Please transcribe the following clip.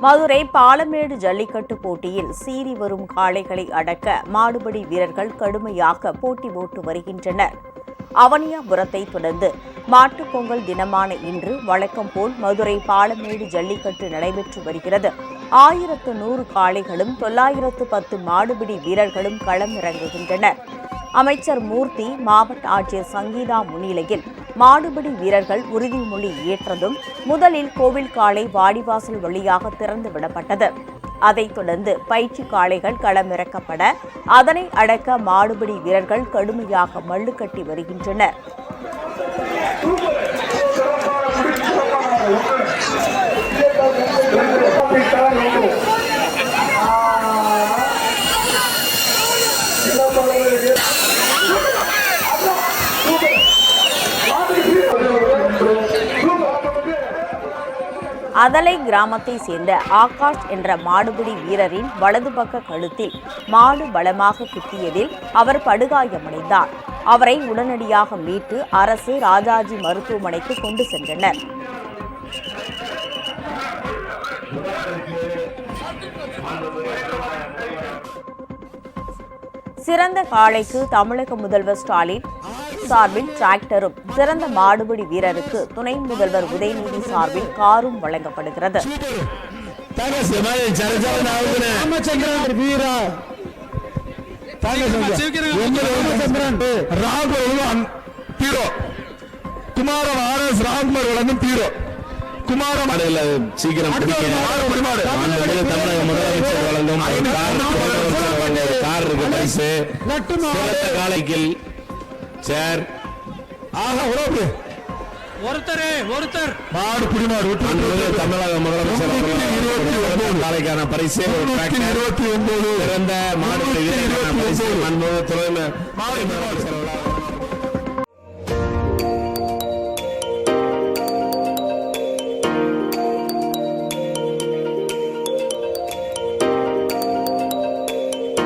மதுரை பாலமேடு ஜல்லிக்கட்டு போட்டியில் சீறி வரும் காளைகளை அடக்க மாடுபடி வீரர்கள் கடுமையாக போட்டி போட்டு வருகின்றனர். அவனியாபுரத்தை தொடர்ந்து மாட்டுப் பொங்கல் தினமான இன்று வழக்கம் போல் மதுரை பாலமேடு ஜல்லிக்கட்டு நடைபெற்று வருகிறது. ஆயிரத்து நூறு காளைகளும் தொள்ளாயிரத்து பத்து மாடுபிடி வீரர்களும் களமிறங்குகின்றனர். அமைச்சர் மூர்த்தி மாவட்ட ஆட்சியர் சங்கீதா முன்னிலையில் மாடுபிடி வீரர்கள் உறுதிமொழி ஏற்றதும் முதலில் கோவில் காளை வாடிவாசல் வழியாக திறந்து விடப்பட்டது. அதைத் தொடர்ந்து பயிற்சி காளைகள் களமிறக்கப்பட அதனை அடக்க மாடுபிடி வீரர்கள் கடுமையாக மல்லுக்கட்டி வருகின்றனர். அதலை கிராமத்தை சேர்ந்த ஆகாஷ் என்ற மாடுபிடி வீரரின் வலது பக்க கழுத்தில் மாடு பலமாக குத்தியதில் அவர் படுகாயமடைந்தார். அவரை உடனடியாக மீட்டு அரசு ராஜாஜி மருத்துவமனைக்கு கொண்டு சென்றனர். சிறந்த காளைக்கு தமிழக முதல்வர் ஸ்டாலின் சார்பில் டிராக்டரும் சிறந்த மாடுபிடி வீரருக்கு துணை முதல்வர் உதயநிதி சார்பில் காரும் வழங்கப்படுகிறது குமாரம் சீக்கிரம் முதலமைச்சர் வழங்கும் பரிசு காலைக்கில் சேர் ஆக உறவு ஒருத்தரே ஒருத்தர். மாடு குடிமாடு தமிழக முதலமைச்சர் காலைக்கான பரிசு இருபத்தி ஒன்பது. பரிசு மாண்புமிகு துறை முதலமைச்சர் வழங்கும்